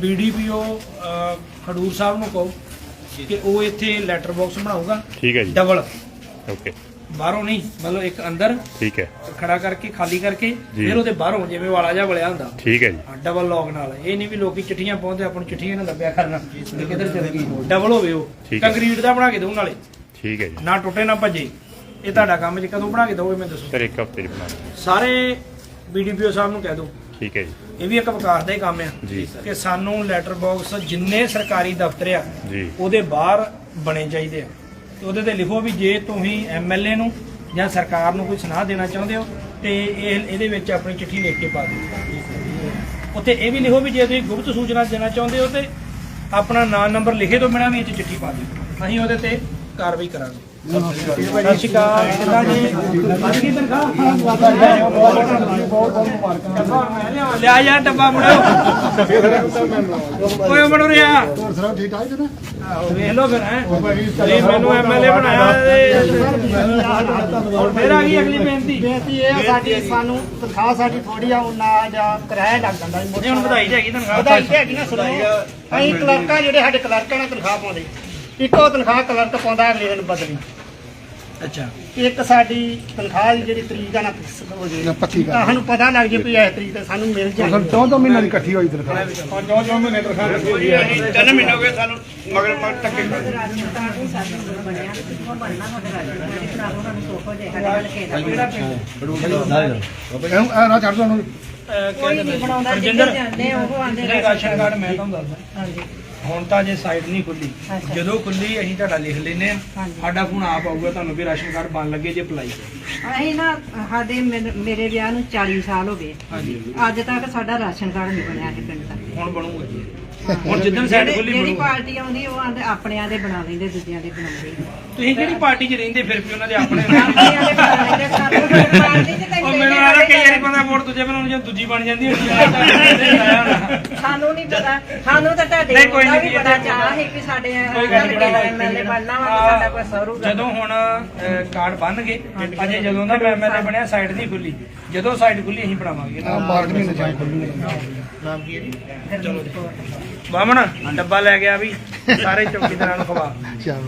BDPO Khadur ਸਾਹਿਬ ਨੂੰ ਕਹੋ ਕਿ ਉਹ ਇੱਥੇ ਲੈਟਰ ਬਾਕਸ ਬਣਾਊਗਾ। ਠੀਕ ਹੈ ਜੀ। ਡਬਲ ਓਕੇ ਬਾਹਰੋਂ ਨਹੀਂ ਮਤਲਬ ਇੱਕ ਅੰਦਰ ਠੀਕ ਹੈ। ਖੜਾ ਕਰਕੇ ਖਾਲੀ ਕਰਕੇ ਜੀ। ਫਿਰ ਉਹਦੇ ਬਾਹਰੋਂ ਜਿਵੇਂ ਵਾਲਾ ਜਿਹਾ ਵਲਿਆ ਹੁੰਦਾ। ਠੀਕ ਹੈ ਜੀ। ਡਬਲ ਲੌਕ ਨਾਲ। ਇਹ ਨਹੀਂ ਵੀ ਲੋਕੀ ਚਿੱਠੀਆਂ ਪਾਉਂਦੇ ਆਪਾਂ ਨੂੰ ਚਿੱਠੀਆਂ ਨਾਲ ਲੱਭਿਆ ਕਰਨਾ। ਕਿੱਧਰ ਚਲ ਗਈ ਡਬਲ ਹੋਵੇ ਉਹ। ਕੰਕਰੀਟ ਦਾ ਬਣਾ ਕੇ ਦਊ ਨਾਲੇ। ਠੀਕ ਹੈ ਜੀ। ਨਾ ਟੁੱਟੇ ਨਾ ਭੱਜੇ। ਇਹ ਤੁਹਾਡਾ ਕੰਮ ਜੇ ਕਦੋਂ ਬਣਾ ਕੇ ਦੋਗੇ ਮੈਨੂੰ ਦੱਸੋ। ਸਰ ਇੱਕ ਹਫ਼ਤੇ ਦੀ ਬਣਾ। ਸਾਰੇ ਬੀਡੀਪੀਓ ਸਾਹਿਬ ਨੂੰ ਕਹਿ ਦਿਓ ਠੀਕ ਹੈ ਜੀ। ਇਹ ਵੀ ਇੱਕ ਵਿਕਾਸ ਦਾ ਹੀ ਕੰਮ ਆ। ਜੀ। ਕਿ ਸਾਨੂੰ ਲੈਟਰ ਬਾਕਸ ਜਿੰਨੇ ਸਰਕਾਰੀ ਦਫ਼ਤਰ ਆ ਜੀ। ਉਹਦੇ ਬਾਹਰ ਬਣੇ ਚਾਹੀਦੇ ਆ। ਤੇ ਉਹਦੇ ਤੇ ਲਿਖੋ ਵੀ ਜੇ ਤੁਸੀਂ ਐਮਐਲਏ ਨੂੰ ਜਾਂ ਸਰਕਾਰ ਨੂੰ ਕੋਈ ਸੁਨਾਹ ਦੇਣਾ ਚਾਹੁੰਦੇ ਹੋ ਤੇ ਇਹ ਇਹਦੇ ਵਿੱਚ ਆਪਣੀ ਚਿੱਠੀ ਲਿਖ ਕੇ ਪਾ ਦਿਓ। ਉੱਥੇ ਇਹ ਵੀ ਲਿਖੋ ਵੀ ਜੇ ਤੁਸੀਂ ਗੁਪਤ ਸੂਚਨਾ ਦੇਣਾ ਚਾਹੁੰਦੇ ਹੋ ਤੇ ਆਪਣਾ ਨਾਂ ਨੰਬਰ ਲਿਖੇ ਤੋਂ ਬਿਨਾਂ ਵੀ ਇਹ 'ਚ ਚਿੱਠੀ ਪਾ ਦਿਓ। ਅਸੀਂ ਉਹਦੇ ਤੇ ਕਾਰਵਾਈ ਕਰਾਂਗੇ। ਸਤਿ ਸ਼੍ਰੀ ਅਕਾਲ। ਕਿੱਦਾਂ ਜੀ ਅੱਜ ਕੀ ਤਨਖਾਹ ਲਿਆ ਯਾਰ ਡੱਬਾ ਮੁੜਿਓ ਓਏ ਮੁੜੋ ਰਿਆ ਹੋਰ ਸਰ ਠੀਕ ਠਾਕ ਜੀ ਵੇਖ ਲਓ ਫਿਰ ਹੈ ਮੈਨੂੰ ਐਮਐਲਏ ਬਣਾਇਆ ਤੇ ਫਿਰ ਆ ਗਈ ਅਗਲੀ ਬੇਨਤੀ ਬੇਨਤੀ ਇਹ ਆ ਸਾਡੀ ਸਾਨੂੰ ਤਨਖਾਹ ਸਾਡੀ ਥੋੜੀ ਆ ਉਹਨਾਂ ਜਾਂ ਕਿਰਾਇਆ ਲੱਗ ਜਾਂਦਾ ਜੀ ਹੁਣ ਵਧਾਈ ਜਾਏਗੀ ਤਨਖਾਹ ਵਧਾਈ ਹੈਗੀ ਨਾ ਸੁਣੋ ਅਸੀਂ ਕਲਰਕਾਂ ਜਿਹੜੇ ਸਾਡੇ ਕਲਰਕਾਂ ਨਾਲ ਤਨਖਾਹ ਪਾਉਂਦੇ ਇੱਕੋ ਤਨਖਾਹ ਕਲਰਕ ਪਾਉਂਦਾ ਅਗਲੇ ਦਿਨ ਬਦਲੀ ਅੱਛਾ। ਇੱਕ ਸਾਡੀ ਤਨਖਾਹ ਦੀ ਜਿਹੜੀ ਤਰੀਕ ਆ ਨਾ ਫਿਕਸ ਹੋ ਜੇ। ਨਾ ਪੱਕੀ ਕਰ ਸਾਨੂੰ ਪਤਾ ਲੱਗ ਜੇ ਵੀ ਇਸ ਤਰੀਕ ਤੇ ਸਾਨੂੰ ਮਿਲ ਸਰ ਜਾਏ ਦੋ ਦੋ ਮਹੀਨਿਆਂ ਦੀ ਇਕੱਠੀ ਹੋਈ ਤਨਖਾਹ ਤਿੰਨ ਮਹੀਨੇ ਹੋ ਗਏ ਸਾਨੂੰ ਮਗਰ ਮਗਰ ਟੱਕੇ ਇਹ ਨਾ ਚੜ ਦੋ ਉਹਨੂੰ ਕੋਈ ਨਹੀਂ ਬਣਾਉਂਦਾ ਜਾਂਦੇ ਉਹ ਆਂਦੇ ਰਾਸ਼ਨ ਕਾਰਡ ਮੈਂ ਤੁਹਾਨੂੰ ਦੱਸਦਾ। ਹਾਂਜੀ। ਹੁਣ ਤਾਂ ਜੇ ਸਾਈਟ ਨਹੀਂ ਖੁੱਲੀ ਜਦੋਂ ਖੁੱਲੀ ਅਸੀਂ ਤੁਹਾਡਾ ਲਿਖ ਲੈਨੇ ਆ ਸਾਡਾ ਫੋਨ ਆਪ ਆਊਗਾ ਤੁਹਾਨੂੰ ਵੀ ਰਾਸ਼ਨ ਕਾਰਡ ਬਣ ਲੱਗੇ ਜੇ ਅਪਲਾਈ ਕਰੋ। ਅਸੀਂ ਨਾ ਸਾਡੇ ਮੇਰੇ- ਮੇਰੇ ਵਿਆਹ ਨੂੰ 40 ਸਾਲ ਹੋ ਗਏ। ਹਾਂਜੀ ਅੱਜ ਤੱਕ ਸਾਡਾ ਰਾਸ਼ਨ ਕਾਰਡ ਨਹੀਂ ਬਣਿਆ ਸਾਡੇ ਪਿੰਡ ਦਾ ਹੁਣ ਬਣੂਗਾ ਜੀ। ਹੁਣ ਜਿੱਦਣ ਸਾਈਟ ਖੁੱਲੀ ਜਿਹੜੀ ਬਣੂਗਾ। ਪਾਰਟੀ ਆਉਂਦੀ ਉਹ ਆਂਦੇ ਆਪਣਿਆਂ ਦੇ ਬਣਾ ਲੈਂਦੇ ਦੂਜਿਆਂ ਦੇ ਬਣਾਉਂਦੇ ਨਹੀਂ। ਤੁਸੀਂ ਕਿਹੜੀ ਪਾਰਟੀ 'ਚ ਰਹਿੰਦੇ ਫਿਰ ਵੀ ਉਹਨਾਂ ਦੇ ਆਪਣੇ ਆਪਣਿਆਂ ਦੇ ਬਣਾ ਲੈਂਦੇ ਸਾਨੂੰ ਪਾਰਟੀ ਚ ਤਾਂ ਉਹ ਮੈਨੂੰ ਆਦਾ ਕਈ ਵਾਰੀ ਬੰਦਾ ਵੋਟ ਦੂਜੇ ਬਣਾਉਣ ਜਾਂ ਦੂਜੀ ਬਣ ਜਾਂਦੀ ਹੈ ਸਾਨੂੰ ਨਹੀਂ ਪਤਾ। ਸਾਨੂੰ ਤਾਂ ਤੁਹਾਡੇ ਨਹੀਂ, ਕੋਈ ਨਹੀਂ, ਬੜਾ ਇਹ ਤਾਂ- ਚਾਹ ਹੈ ਕਿ ਸਾਡੇ ਕੋਈ ਗੱਲ ਨਹੀਂ, ਬੜਾ ਐਮਐਲਏ ਬਣਨਾ ਵਾ ਤੇ ਸਾਡਾ ਕੋਈ ਸਰੂ ਜਦੋਂ ਹੁਣ ਅਹ, ਕਾਰਡ ਬਣ ਗਏ ਅਜੇ ਜਦੋਂ ਦਾ ਮੈਂ ਐਮਐਲਏ ਬਣਿਆ ਸਾਈਟ ਨਹੀਂ ਖੁੱਲੀ। ਜਦੋਂ ਸਾਈਟ ਖੁੱਲੀ ਅਸੀਂ ਬਣਾਵਾਂਗੇ। ਆਹ ਮਾਰਚ ਮਹੀਨੇ ਚ ਖੁੱਲੂ ਬਾਮਣ ਡੱਬਾ ਲੈ ਗਿਆ ਵੀ। ਸਾਰੇ ਚੌਕੀਦਾਰਾਂ ਨੂੰ ਖਵਾ ਚੱਲ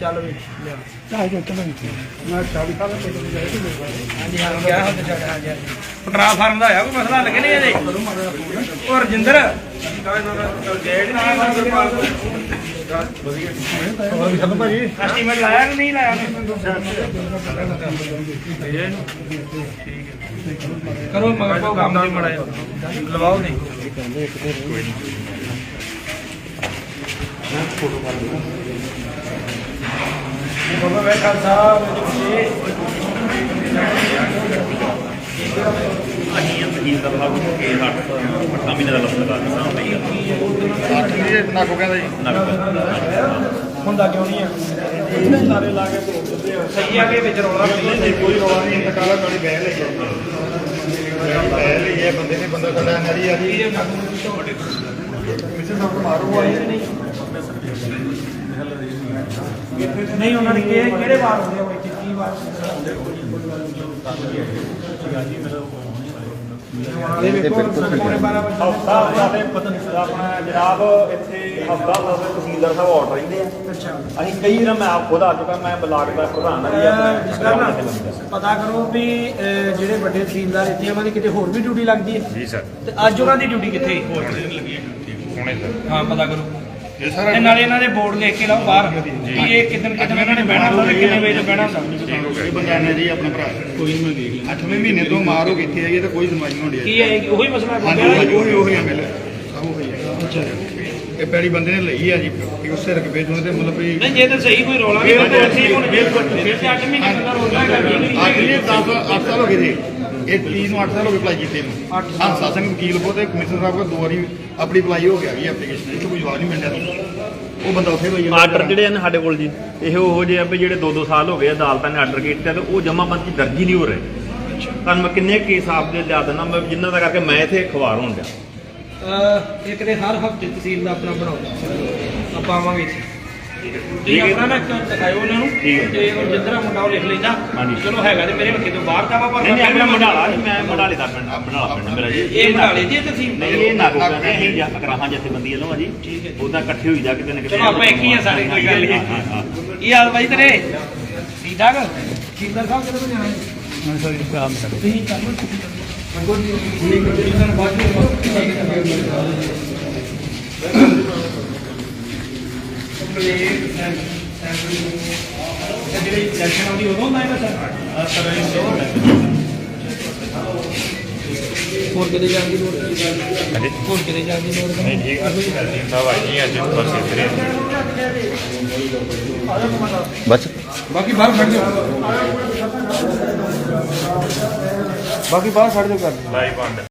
ਚੱਲ ਵੀ ਲਿਆ ਚਾਹ ਜੋ ਚਲੋ ਮੈਂ 40 ਸਾਲ ਦੇ ਹਾਂਜੀ ਹਾਂ ਹੁਣ ਤੇ ਚੱਲ ਹਾਂਜੀ ਪਟਰਾ ਫਾਰਮ ਦਾ ਹੋਇਆ ਕੋਈ ਮਸਲਾ ਲੱਗੇ ਨਹੀਂ ਇਹਦੇ? ਉਹ ਰਜਿੰਦਰ? ਹੋਰ ਖਤਮ ਭਾਜੀ ਐਸਟੀਮੇਟ ਲਾਇਆ ਕਿ ਨਹੀਂ ਲਾਇਆ ਕਰੋ ਮਗਰ ਕੋ ਕੰਮ। ਦੀ ਮੜਾ ਲਵਾਓ ਨਹੀਂ। ਬਾਬਾ ਬੈਠਾ ਸਾਹਿਬ ਜੀ ਅਸੀਂ ਤਹਿਸੀਲਦਾਰ ਸਾਹਿਬ ਨੂੰ ਕੇ ਹੱਟ ਪੱਟਾ ਮਹੀਨੇ ਦਾ ਲਫ਼ਜ਼ ਲਗਾ ਦਿੱਤਾ ਹੁੰਦਾ ਹੀ 8 ਵਜੇ ਨਾ ਕੋ ਕਹਿੰਦਾ ਜੀ ਹੁੰਦਾ ਕਿਉਂ ਨਹੀਂ ਆ? ਸਾਰੇ ਲਾ ਕੇ ਤੋੜ ਦਿੰਦੇ ਆ। ਸਹੀ ਆ ਕਿ ਵਿੱਚ ਰੌਲਾ ਪਈ ਕੋਈ ਰੋਲਾ ਨਹੀਂ ਟਕਾਲਾ ਗਾੜੀ ਬਹਿ ਲਈ ਬਹਿ ਲਈ ਹੈ ਬੰਦੇ ਨੇ ਬੰਦਾ ਸਾਡਾ ਨਰੀ ਆ ਜੀ ਮਿਸੇ ਸਾਹਿਬ ਮਾਰੋ ਆਈ ਨਹੀਂ ਉਹਨਾਂ ਨੇ ਕਿਹੜੇ ਕਿਹੜੇ ਵਾਰ ਹੁੰਦੇ ਆ ਇੱਥੇ? ਕੀ ਵਾਰ? ਇਹ ਵੇਖੋ ਪੌਣੇ 12 ਵਜੇ। ਹਫਤਾ ਸਾਡੇ ਪਤਨ ਆਪਣਾ ਜਨਾਬ ਇੱਥੇ ਹਫਤਾ ਸਾਡੇ ਤਹਿਸੀਲਦਾਰ ਸਾਹਿਬ ਆਰਡਰ ਰਹਿੰਦੇ ਆ। ਅੱਛਾ। ਅਸੀਂ ਕਈ ਵਾਰ ਮੈਂ ਆਪ ਖੁਦ ਆ ਚੁੱਕਾ ਮੈਂ ਬਲਾਕ ਦਾ ਪ੍ਰਧਾਨ ਹਾਂ ਜੀ ਅਹ ਜਿਸ ਤਰ੍ਹਾਂ ਨਾ ਆਪਣੇ ਪਤਾ ਕਰੋ ਵੀ ਅਹ ਜਿਹੜੇ ਵੱਡੇ ਤਹਿਸੀਲਦਾਰ ਇੱਥੇ ਉਹਨਾਂ ਦੀ ਕਿਤੇ ਹੋਰ ਵੀ ਡਿਊਟੀ ਲੱਗਦੀ ਹੈ? ਜੀ ਸਰ ਤੇ ਅੱਜ ਉਹਨਾਂ ਦੀ ਡਿਊਟੀ ਕਿੱਥੇ? ਹੁਣੇ ਸਰ ਹਾਂ ਪਤਾ ਕਰੋ। ਤੇ ਨਾਲੇ ਇਹਨਾਂ ਦੇ ਬੋਰਡ ਲਿਖ ਕੇ ਲਾਓ ਬਾਹਰ ਕਿ ਇਹ ਕਿਦਨ ਕਿਦਨ ਇਹਨਾਂ ਨੇ ਬਹਿਣਾ ਹੁੰਦਾ ਤੇ ਕਿੰਨੇ ਵਜੇ ਤੋਂ ਬਹਿਣਾ। ਹੁੰਦਾ ਇਹ ਬੰਦਾ ਨੇ ਜੀ ਆਪਣਾ ਭਰਾ ਕੋਈ ਨਹੀਂ ਮੈਂ ਦੇਖ ਲਿਆ 8ਵੇਂ ਮਹੀਨੇ ਤੋਂ ਮਾਰ ਹੋ ਕਿੱਥੇ ਆਈ ਹੈ ਤਾਂ ਕੋਈ ਸੁਣਵਾਈ ਨਹੀਂ ਹੁੰਦੀ ਕੀ ਹੈ ਉਹੀ ਮਸਲਾ ਬੰਦੇ ਉਹੀ ਉਹੀ ਐਮਐਲ ਸਭ ਉਹੀ ਹੈ। ਇਹ ਪਹਿਲੀ ਬੰਦੇ ਨੇ ਲਈ ਆ ਜੀ ਕਿ ਉਸੇ ਰਕਬੇ ਤੋਂ ਤੇ ਮਤਲਬ ਵੀ ਨਹੀਂ ਜੇ ਤਾਂ ਸਹੀ ਕੋਈ ਰੌਲਾ ਨਹੀਂ ਤਾਂ ਅਸੀਂ ਹੁਣ ਬਿਲਕੁਲ ਫਿਰ ਤੇ 8 ਮਹੀਨੇ ਦਾ ਰੌਲਾ ਹੈਗਾ ਅੱਜ ਇਹ 10 8 ਸਾਲ ਹੋ ਗਏ ਜੀ। ਇਹ ਚੀਜ਼ ਨੂੰ 8 ਸਾਲ ਹੋ ਗਏ ਅਪਲਾਈ ਕੀਤੇ ਨੂੰ। ਅੱਠ ਹਾਂ ਸਿੰਘ ਵਕੀਲ ਕੋ ਤੇ ਕਮਿਸ਼ਨਰ ਸਾਹਿਬ ਕੋ ਦੋ ਵਾਰੀ ਆਪਣੀ ਅਪਲਾਈ ਹੋ ਗਿਆ ਜੀ ਐਪਲੀਕੇਸ਼ਨ ਇਹ 'ਚ ਕੋਈ ਜਵਾਬ ਨਹੀਂ ਮਿਲਿਆ ਉਹ ਬੰਦਾ ਉੱਥੇ ਹੋਈ ਜਾਂਦਾ। ਆਰਡਰ ਜਿਹੜੇ ਹਨ ਸਾਡੇ ਕੋਲ ਜੀ ਇਹ ਉਹ ਜਿਹੇ ਆ ਵੀ ਜਿਹੜੇ 2-2 ਸਾਲ ਹੋ ਗਏ ਅਦਾਲਤਾਂ ਨੇ ਆਰਡਰ ਕੀਤੇ ਆ ਤੇ ਉਹ ਜਮਾਬੰਦੀ ਦਰਜ ਹੀ ਨਹੀਂ ਹੋ ਰਹੇ। ਤੁਹਾਨੂੰ ਮੈਂ ਕਿੰਨੇ ਕੇਸ ਆਪ ਦੇ ਲਿਆ ਦਿੰਦਾ ਮੈਂ ਜਿੰਨਾ ਦਾ ਕਰਕੇ ਮੈਂ ਇੱਥੇ ਖਵਾਰ ਹੋਣ ਡਿਆ। ਅਹ ਇੱਕ ਤੇ ਹਰ ਹਫ਼ਤੇ ਤਹਿਸੀਲ ਦਾ ਆਪਣਾ ਬਣਾਓ ਆਪਾਂ ਆਵਾਂਗੇ ਇੱਥੇ। ਤੁਸੀਂ ਆਪਣਾ ਨਾ ਦਿਖਾਇਓ ਉਹਨਾਂ ਨੂੰ। ਤੇ ਉਹ ਜਿੱਧਰ ਮੁੰਡਾ ਉਹ ਲਿਖ ਲੈਂਦਾ। ਚਲੋ ਹੈਗਾ ਤੇ ਮੇਰੇ ਹੱਥੇ ਤੋਂ ਬਾਹਰ ਦਾ ਵਾ ਪਰ ਨਹੀਂ ਆਪਣਾ ਮੰਡਾਲਾ ਨਹੀਂ ਮੈਂ ਮੰਡਾਲੇ ਦਾ ਪਿੰਡ ਮੰਡਾਲਾ ਪਿੰਡ ਮੇਰਾ ਜੀ। ਇਹ ਮੰਡਾਲੇ ਹੈ ਤੁਸੀਂ? ਨਹੀਂ ਇਹ ਨਾ ਕੋਈ ਨਹੀਂ ਜਾਂ ਅਕਰਾਹਾਂ ਜਥੇਬੰਦੀ ਵੱਲੋਂ ਆ ਜੀ। ਠੀਕ ਹੈ। ਉਹਦਾ ਇਕੱਠੇ ਹੋਈ ਜਾ ਕਿਤੇ ਨਾ ਕਿਤੇ ਚਲੋ ਆਪਾਂ ਇੱਕ ਹੀ ਆ ਸਾਰੇ ਕੋਈ ਗੱਲ ਨਹੀਂ। ਹਾਂ, ਹਾਂ, ਹਾਂ। ਕੀ ਹਾਲ ਬਾਈ ਤੇਰੇ? ਠੀਕ ਠਾਕ? ਕੀਰਤਨ ਸਾਹਿਬ ਕਿਹਦੇ ਹੈ ਮੈਂ ਸਰ ਕੰਮ ਕਰ ਤੁਸੀਂ ਚੱਲੋ ਤੁਸੀਂ ਚੱਲੋ ਕੀਰਤਨ ਬਾਅਦ ਜਿਹੜੀ ਇਲੈਕਸ਼ਨ ਆਉਂਦੀ ਉਦੋਂ ਹੁੰਦਾ ਹੈ ਸਰ ਹੋਰ ਕਿਤੇ ਜਾਣ ਦੀ ਲੋੜ ਹਾਂਜੀ ਹੋਰ ਕਿਤੇ ਜਾਣ ਦੀ ਲੋੜ ਨਹੀਂ ਠੀਕ ਆ ਸਾਹਿਬ ਆਈ ਨਹੀਂ ਅੱਜ ਬਸ। ਇੱਧਰ ਹੀ ਬਸ ਬਾਕੀ ਬਾਹਰ ਖੜ ਜਾਓ। ਬਾਕੀ ਬਾਹਰ ਖੜ ਜਾਓ ਕਰ ਲਾਈਵ ਆਨ